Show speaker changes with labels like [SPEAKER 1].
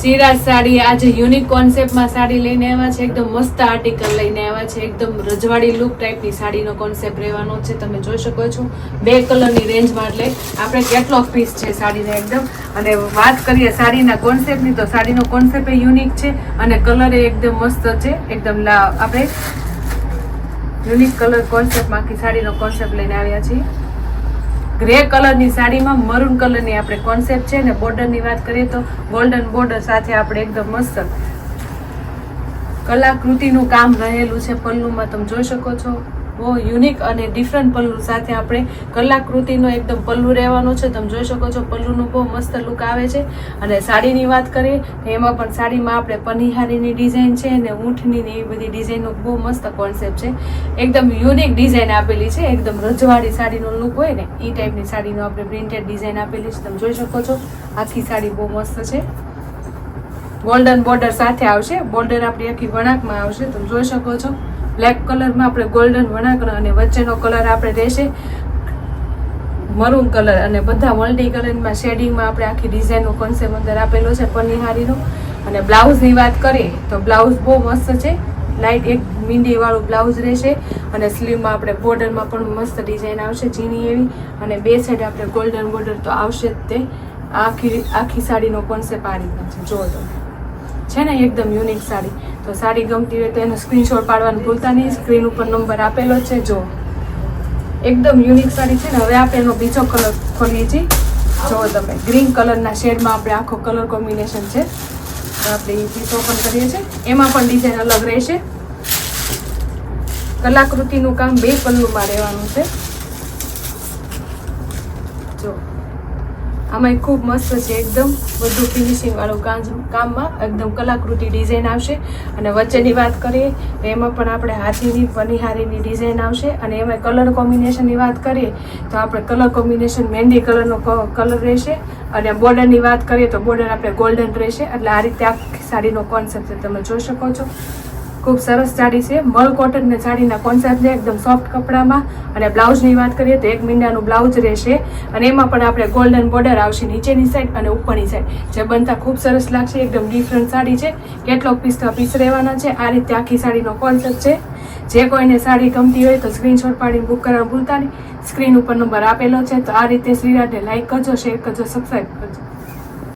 [SPEAKER 1] સિરાજ સાડી આજે યુનિક કોન્સેપ્ટમાં સાડી લઈને આવ્યા છે, એકદમ મસ્ત આર્ટિકલ લઈને આવ્યા છે, એકદમ રજવાડી લુક ટાઈપની સાડીનો કોન્સેપ્ટ રહેવાનો છે, તમે જોઈ શકો છો. બે કલરની રેન્જમાં એટલે આપણે કેટલો પીસ છે સાડીને એકદમ. અને વાત કરીએ સાડીના કોન્સેપ્ટની તો સાડીનો કોન્સેપ્ટ એ યુનિક છે અને કલર એકદમ મસ્ત છે. એકદમ આપણે યુનિક કલર કોન્સેપ્ટમાં આખી સાડીનો કોન્સેપ્ટ લઈને આવ્યા છીએ. ગ્રે કલરની સાડીમાં મરૂન કલરની આપણે કોન્સેપ્ટ છે ને બોર્ડરની વાત કરીએ તો ગોલ્ડન બોર્ડર સાથે આપણે એકદમ મસ્ત કલાકૃતિનું કામ રહેલું છે પલ્લુમાં. તમે જોઈ શકો છો. બહુ યુનિક અને ડિફરન્ટ પલ્લુ. સાથે આપણે કલાકૃતિનો એકદમ પલ્લુ રહેવાનો છે. તમે જોઈ શકો છો, પલ્લુનું બહુ મસ્ત લુક આવે છે. અને સાડીની વાત કરીએ એમાં પણ સાડીમાં આપણે પનિહારીની ડિઝાઇન છે અને ઊંઠની ને એવી બધી ડિઝાઇનનો બહુ મસ્ત કોન્સેપ્ટ છે. એકદમ યુનિક ડિઝાઇન આપેલી છે. એકદમ રજવાડી સાડીનો લુક હોય ને એ ટાઈપની સાડીનો આપણે પ્રિન્ટેડ ડિઝાઇન આપેલી છે. તમે જોઈ શકો છો, આખી સાડી બહુ મસ્ત છે. ગોલ્ડન બોર્ડર સાથે આવશે. બોર્ડર આપણી આખી વણાકમાં આવશે. તમે જોઈ શકો છો. બ્લેક કલરમાં આપણે ગોલ્ડન વણાક અને વચ્ચેનો કલર આપણે રહેશે. મરૂન કલર અને બધા મલ્ટી કલરમાં શેડિંગમાં આપણે આખી ડિઝાઇનનો કોન્સેપ્ટ અંદર આપેલો છે પનિહારીનો. અને બ્લાઉઝની વાત કરીએ તો બ્લાઉઝ બહુ મસ્ત છે. લાઇટ એક મીંડીવાળું બ્લાઉઝ રહેશે. અને સ્લીવમાં આપણે બોર્ડરમાં પણ મસ્ત ડિઝાઇન આવશે ઝીણી એવી. અને બે સાઈડ આપણે ગોલ્ડન બોર્ડર તો આવશે જ તે. આખી આખી સાડીનો કોન્સેપ્ટ આ રીતનો છે. જો તો છે ને એકદમ યુનિક સાડી. તો સાડી ગમતી હોય તો એનો સ્ક્રીનશોટ પાડવાનું ભૂલતા નહીં. સ્ક્રીન ઉપર નંબર આપેલો છે. જો. એકદમ યુનિક સાડી છે ને, હવે આપણે એનો બીજો કલર ખોલીએ છીએ. જો તમે ગ્રીન કલરના શેડમાં આપણે આખો કલર કોમ્બિનેશન છે. આપણે એ પીસ ઓપન કરીએ છીએ. એમાં પણ ડિઝાઇન અલગ રહેશે. કલાકૃતિનું કામ બે પલ્લુમાં રહેવાનું છે. જો. આમાં ખૂબ મસ્ત છે, એકદમ બધું ફિનિશિંગવાળું કામ કામમાં એકદમ કલાકૃતિ ડિઝાઇન આવશે. અને વચ્ચેની વાત કરીએ, તો એમાં પણ આપણે હાથીની, પનિહારીની ડિઝાઇન આવશે. અને એમાં કલર કોમ્બિનેશનની વાત કરીએ, તો આપણે કલર કોમ્બિનેશન મહેંદી કલરનો કલર રહેશે. અને બોર્ડરની વાત કરીએ, તો બોર્ડર આપણે ગોલ્ડન રહેશે. એટલે આ રીતે આખી સાડીનો કોન્સેપ્ટ તમે જોઈ શકો છો. ખૂબ સરસ સાડી છે. મલ કોટન ને સાડીના કોન્સેપ્ટને એકદમ સોફ્ટ કપડામાં. અને બ્લાઉઝની વાત કરીએ તો એક મીંડાનું બ્લાઉઝ રહેશે. અને એમાં પણ આપણે ગોલ્ડન બોર્ડર આવશે નીચેની સાઈડ અને ઉપરની સાઈડ જે બનતા ખૂબ સરસ લાગશે. એકદમ ડિફરન્ટ સાડી છે. કેટલો પીસ પીસ રહેવાના છે. આ રીતે આખી સાડીનો કોન્સેપ્ટ છે. જે કોઈને સાડી ગમતી હોય તો સ્ક્રીનશોટ પાડીને બુક કરવાનું ભૂલતા નહીં. સ્ક્રીન ઉપર નંબર આપેલો છે. તો આ રીતે શ્રીરાજને લાઇક કરજો શેર કરજો સબસ્ક્રાઈબ કરજો.